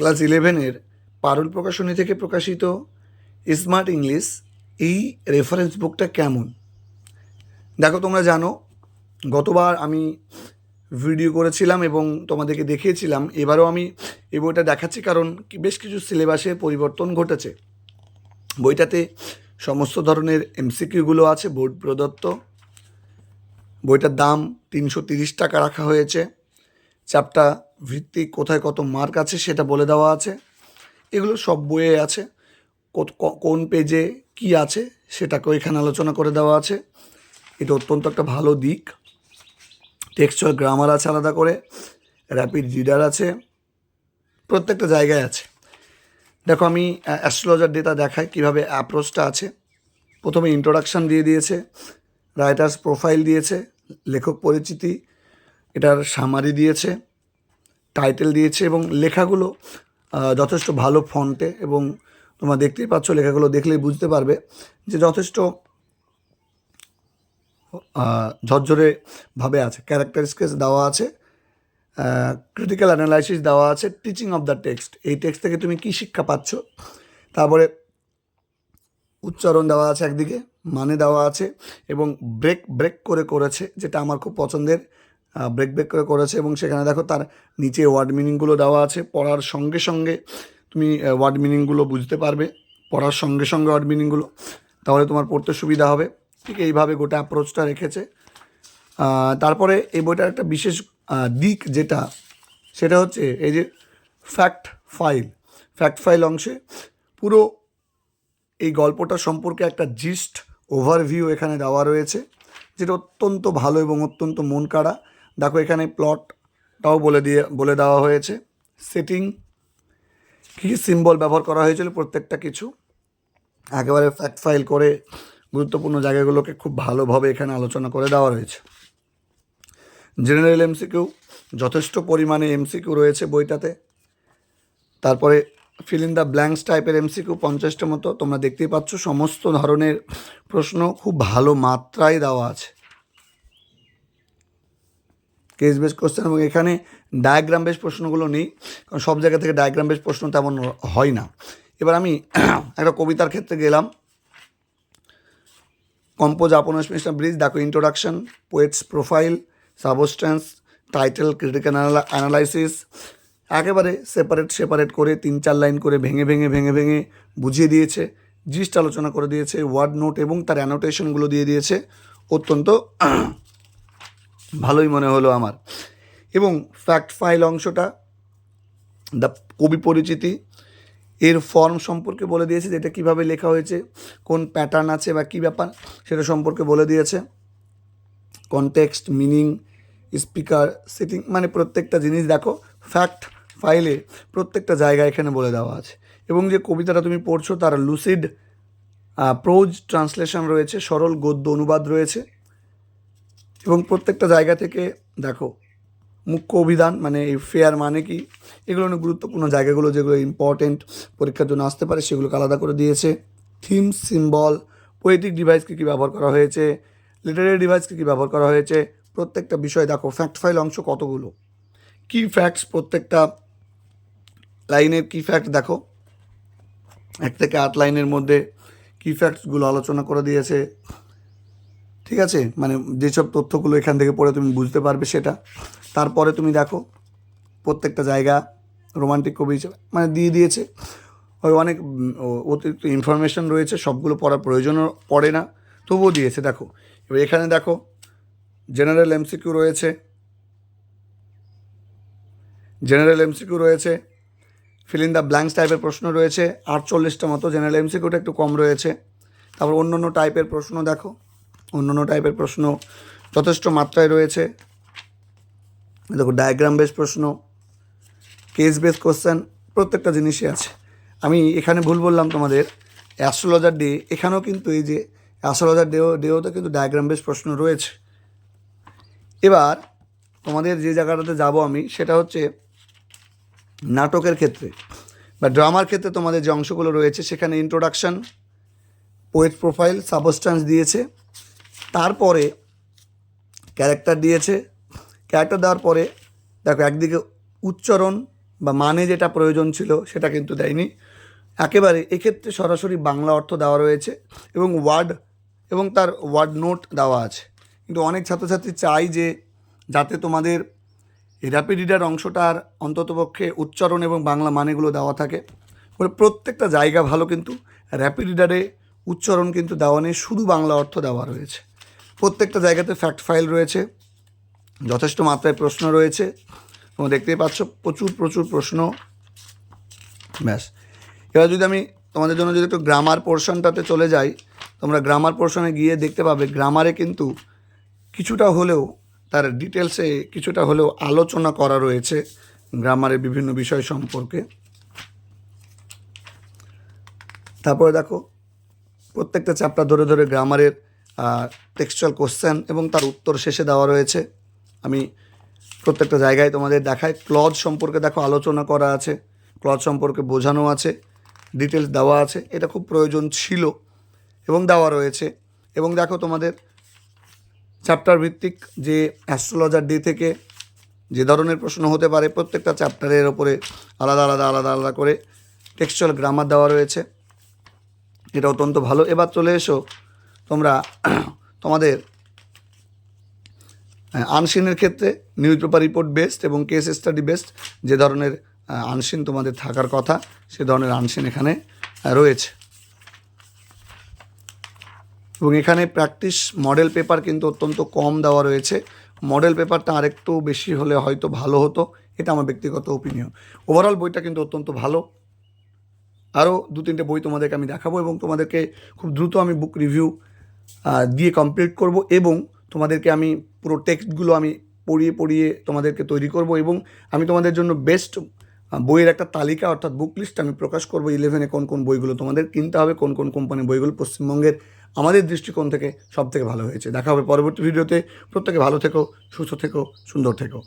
Class ইলেভেনের পারুল প্রকাশনী থেকে প্রকাশিত স্মার্ট ইংলিশ এই রেফারেন্স বুকটা কেমন? দেখো, তোমরা জানো, গতবার আমি ভিডিও করেছিলাম এবং তোমাদেরকে দেখিয়েছিলাম। এবারও আমি এই বইটা দেখাচ্ছি কারণ বেশ কিছু সিলেবাসে পরিবর্তন ঘটেছে। বইটাতে সমস্ত ধরনের এমসিকিউগুলো আছে, বোর্ড প্রদত্ত। বইটার দাম তিনশো তিরিশ টাকা রাখা হয়েছে। চ্যাপ্টার ভিত্তিক কোথায় কত মার্ক আছে সেটা বলে দেওয়া আছে। এগুলো সব বইয়ে আছে। কোন পেজে কি আছে সেটাকেও এখানে আলোচনা করে দেওয়া আছে। এটা অত্যন্ত একটা ভালো দিক। টেক্সচুয়াল গ্রামার আছে আলাদা করে। র্যাপিড রিডার আছে। প্রত্যেকটা জায়গায় আছে। দেখো আমি অ্যাস্ট্রোলজার ডেটা দেখাই কীভাবে অ্যাপ্রোচটা আছে। প্রথমে ইন্ট্রোডাকশান দিয়ে দিয়েছে। রাইটার্স প্রোফাইল দিয়েছে। লেখক পরিচিতি। এটার সামারি দিয়েছে। টাইটেল দিয়েছে এবং লেখাগুলো যথেষ্ট ভালো ফন্টে এবং তোমরা দেখতেই পাচ্ছ লেখাগুলো দেখলেই বুঝতে পারবে যে যথেষ্ট ঝরঝরে ভাবে আছে। ক্যারেক্টার স্কেচ দেওয়া আছে ক্রিটিক্যাল অ্যানালাইসিস দেওয়া আছে টিচিং অফ দ্য টেক্সট এই টেক্সট থেকে তুমি কী শিক্ষা পাচ্ছ? তারপরে উচ্চারণ দেওয়া আছে একদিকে মানে দেওয়া আছে এবং ব্রেক ব্রেক করে করেছে, যেটা আমার খুব পছন্দের। ব্রেক ব্রেক করে করেছে এবং সেখানে দেখো তার নিচে ওয়ার্ড মিনিংগুলো দেওয়া আছে। পড়ার সঙ্গে সঙ্গে তুমি ওয়ার্ড মিনিংগুলো বুঝতে পারবে। পড়ার সঙ্গে সঙ্গে ওয়ার্ড মিনিংগুলো তাহলে তোমার পড়তে সুবিধা হবে। ঠিক এইভাবে গোটা অ্যাপ্রোচটা রেখেছে। তারপরে এই বইটার একটা বিশেষ দিক যেটা, সেটা হচ্ছে এই যে ফ্যাক্ট ফাইল ফ্যাক্ট ফাইল অংশে পুরো এই গল্পটা সম্পর্কে একটা জিস্ট ওভারভিউ এখানে দেওয়া রয়েছে, যেটা অত্যন্ত ভালো এবং অত্যন্ত মন কাড়া। দেখো এখানে প্লটটাও বলে দিয়ে, বলে দেওয়া হয়েছে। সেটিং কী কী সিম্বল ব্যবহার করা হয়েছিল, প্রত্যেকটা কিছু। একেবারে ফ্যাক্ট ফাইল করে গুরুত্বপূর্ণ জায়গাগুলোকে খুব ভালোভাবে এখানে আলোচনা করে দেওয়া রয়েছে। জেনারেল এমসিকিউ যথেষ্ট পরিমাণে এমসিকিউ রয়েছে বইটাতে। তারপরে ফিল ইন দ্য ব্ল্যাঙ্কস টাইপের এমসিকিউ পঞ্চাশটা মতো, তোমরা দেখতেই পাচ্ছ, সমস্ত ধরনের প্রশ্ন খুব ভালো মাত্রায় দেওয়া আছে। কেস বেস কোশ্চেন এবং এখানে ডায়াগ্রাম বেস প্রশ্নগুলো নেই, কারণ সব জায়গা থেকে ডায়াগ্রাম বেস প্রশ্ন তেমন হয় না। এবার আমি একটা কবিতার ক্ষেত্রে গেলাম। কম্পোজ আপন মিস্টার ব্রিজ দেখো introduction poets profile substance title critical analysis একেবারে সেপারেট সেপারেট করে তিন চার লাইন করে ভেঙে ভেঙে ভেঙে ভেঙে বুঝিয়ে দিয়েছে জিস্ট আলোচনা করে দিয়েছে ওয়ার্ড নোট এবং তার অ্যানোটেশনগুলো দিয়ে দিয়েছে। অত্যন্ত ভালোই মনে হলো আমার। এবং ফ্যাক্ট ফাইল অংশটা দ্য কবি পরিচিতি, এর ফর্ম সম্পর্কে বলে দিয়েছে যে এটা কীভাবে লেখা হয়েছে, কোন প্যাটার্ন আছে বা কী ব্যাপার, সেটা সম্পর্কে বলে দিয়েছে। কনটেক্সট মিনিং স্পিকার সিটিং মানে প্রত্যেকটা জিনিস দেখো ফ্যাক্ট ফাইলে প্রত্যেকটা জায়গা এখানে বলে দেওয়া আছে। এবং যে কবিতাটা তুমি পড়ছো, তার লুসিড প্রোজ ট্রান্সলেশন রয়েছে, সরল গদ্য অনুবাদ রয়েছে। এবং প্রত্যেকটা জায়গা থেকে, দেখো, মুখ্য অভিধান মানে এই ফেয়ার মানে কি? এগুলো অনেক গুরুত্বপূর্ণ জায়গাগুলো যেগুলো ইম্পর্টেন্ট পরীক্ষার জন্য আসতে পারে, সেগুলোকে আলাদা করে দিয়েছে। থিম সিম্বল পোয়েটিক ডিভাইসকে কী ব্যবহার করা হয়েছে? লিটারারি ডিভাইসকে কী ব্যবহার করা হয়েছে? প্রত্যেকটা বিষয়, দেখো ফ্যাক্ট ফাইল অংশ কতগুলো? কি ফ্যাক্টস প্রত্যেকটা লাইনের কি ফ্যাক্ট দেখো, এক থেকে আট লাইনের মধ্যে কি ফ্যাক্টসগুলো আলোচনা করে দিয়েছে। ঠিক আছে? মানে যেসব তথ্যগুলো এখান থেকে পড়ে তুমি বুঝতে পারবে সেটা। তারপরে তুমি দেখো, প্রত্যেকটা জায়গা রোমান্টিক কবি হিসেবে মানে দিয়ে দিয়েছে। ওই অনেক অতিরিক্ত ইনফরমেশন রয়েছে, সবগুলো পড়ার প্রয়োজনও পড়ে না। তবুও দিয়েছে, দেখো। এবার এখানে দেখো জেনারেল এমসিকিউ রয়েছে। জেনারেল এমসিকিউ রয়েছে। ফিল ইন দ্য ব্ল্যাঙ্কস টাইপের প্রশ্ন রয়েছে। আটচল্লিশটা মতো জেনারেল এমসিকিউটা একটু কম রয়েছে। তারপর অন্য অন্য টাইপের প্রশ্ন দেখো। অন্য অন্য টাইপের প্রশ্ন যথেষ্ট মাত্রায় রয়েছে। দেখো ডায়াগ্রাম বেস প্রশ্ন কেস বেস কোশ্চেন প্রত্যেকটা জিনিসই আছে। আমি এখানে ভুল বললাম তোমাদের অ্যাস্ট্রোলজার ডে এখানেও কিন্তু এই যে অ্যাস্ট্রোলজার ডেও ডেওতে কিন্তু ডায়াগ্রাম বেস প্রশ্ন রয়েছে। এবার, তোমাদের যে জায়গাটাতে যাব আমি, সেটা হচ্ছে নাটকের ক্ষেত্রে বা ড্রামার ক্ষেত্রে তোমাদের যে অংশগুলো রয়েছে, সেখানে ইন্ট্রোডাকশান পোয়েট প্রোফাইল সাবস্টান্স দিয়েছে। তারপরে ক্যারেক্টার দিয়েছে। ক্যারেক্টার দেওয়ার পরে, দেখো একদিকে উচ্চারণ বা মানে যেটা প্রয়োজন ছিল সেটা কিন্তু দেয়নি। একেবারে এক্ষেত্রে সরাসরি বাংলা অর্থ দেওয়া রয়েছে এবং ওয়ার্ড এবং তার ওয়ার্ড নোট দেওয়া আছে। কিন্তু অনেক ছাত্রছাত্রী চাই যে যাতে তোমাদের র্যাপিড রিডার অংশটার অন্ততপক্ষে উচ্চারণ এবং বাংলা মানেগুলো দেওয়া থাকে। বলে প্রত্যেকটা জায়গা ভালো কিন্তু র্যাপিড রিডারে উচ্চারণ কিন্তু দেওয়া নেই, শুধু বাংলা অর্থ দেওয়া রয়েছে। প্রত্যেকটা জায়গাতে ফ্যাক্ট ফাইল রয়েছে। যথেষ্ট মাত্রায় প্রশ্ন রয়েছে। তোমরা দেখতেই পাচ্ছ, প্রচুর প্রচুর প্রশ্ন। ব্যাস। এবার যদি আমি তোমাদের জন্য যদি একটু গ্রামার পোর্শনটাতে চলে যাই, তোমরা গ্রামার পোর্শনে গিয়ে দেখতে পাবে গ্রামারে কিন্তু কিছুটা হলেও, তার ডিটেলসে কিছুটা হলেও আলোচনা করা রয়েছে গ্রামারের বিভিন্ন বিষয় সম্পর্কে। তারপরে দেখো, প্রত্যেকটা চ্যাপ্টার ধরে ধরে গ্রামারের টেক্সচুয়াল কোশ্চেন এবং তার উত্তর শেষে দেওয়া রয়েছে। আমি প্রত্যেকটা জায়গায় তোমাদের দেখায় ক্লজ সম্পর্কে দেখো আলোচনা করা আছে ক্লজ সম্পর্কে বোঝানো আছে ডিটেলস দেওয়া আছে। এটা খুব প্রয়োজন ছিল এবং দেওয়া রয়েছে। এবং দেখো তোমাদের চ্যাপ্টার ভিত্তিক যে অ্যাস্ট্রোলজার ডে থেকে যে ধরনের প্রশ্ন হতে পারে, প্রত্যেকটা চ্যাপ্টারের ওপরে আলাদা আলাদা আলাদা আলাদা করে টেক্সচুয়াল গ্রামার দেওয়া রয়েছে। এটা অত্যন্ত ভালো। এবার চলে এসো তোমরা তোমাদের আনসিনের ক্ষেত্রে নিউজ পেপার রিপোর্ট বেস্ট এবং কেস স্টাডি বেস্ট, যে ধরনের আনসিন তোমাদের থাকার কথা, সে ধরনের আনসিন এখানে রয়েছে। এবং এখানে প্র্যাকটিস মডেল পেপার কিন্তু অত্যন্ত কম দেওয়া রয়েছে। মডেল পেপারটা আরেকটু বেশি হলে হয়তো ভালো হতো, এটা আমার ব্যক্তিগত ওপিনিয়ন ওভারঅল বইটা কিন্তু অত্যন্ত ভালো। আরও দু তিনটে বই তোমাদেরকে আমি দেখাবো এবং তোমাদেরকে খুব দ্রুত আমি বুক রিভিউ দিয়ে কমপ্লিট করব এবং তোমাদেরকে আমি পুরো টেক্সটগুলো আমি পড়িয়ে পড়িয়ে তোমাদেরকে তৈরি করব এবং আমি তোমাদের জন্য বেস্ট বইয়ের একটা তালিকা অর্থাৎ বুক লিস্ট আমি প্রকাশ করব ইলেভেনে কোন কোন বইগুলো তোমাদের কিনতে হবে, কোন কোন কোম্পানির বইগুলো পশ্চিমবঙ্গের আমাদের দৃষ্টিকোণ থেকে সব থেকে ভালো হয়েছে। দেখা হবে পরবর্তী ভিডিওতে প্রত্যেকে ভালো থেকো, সুস্থ থেকো, সুন্দর থেকো।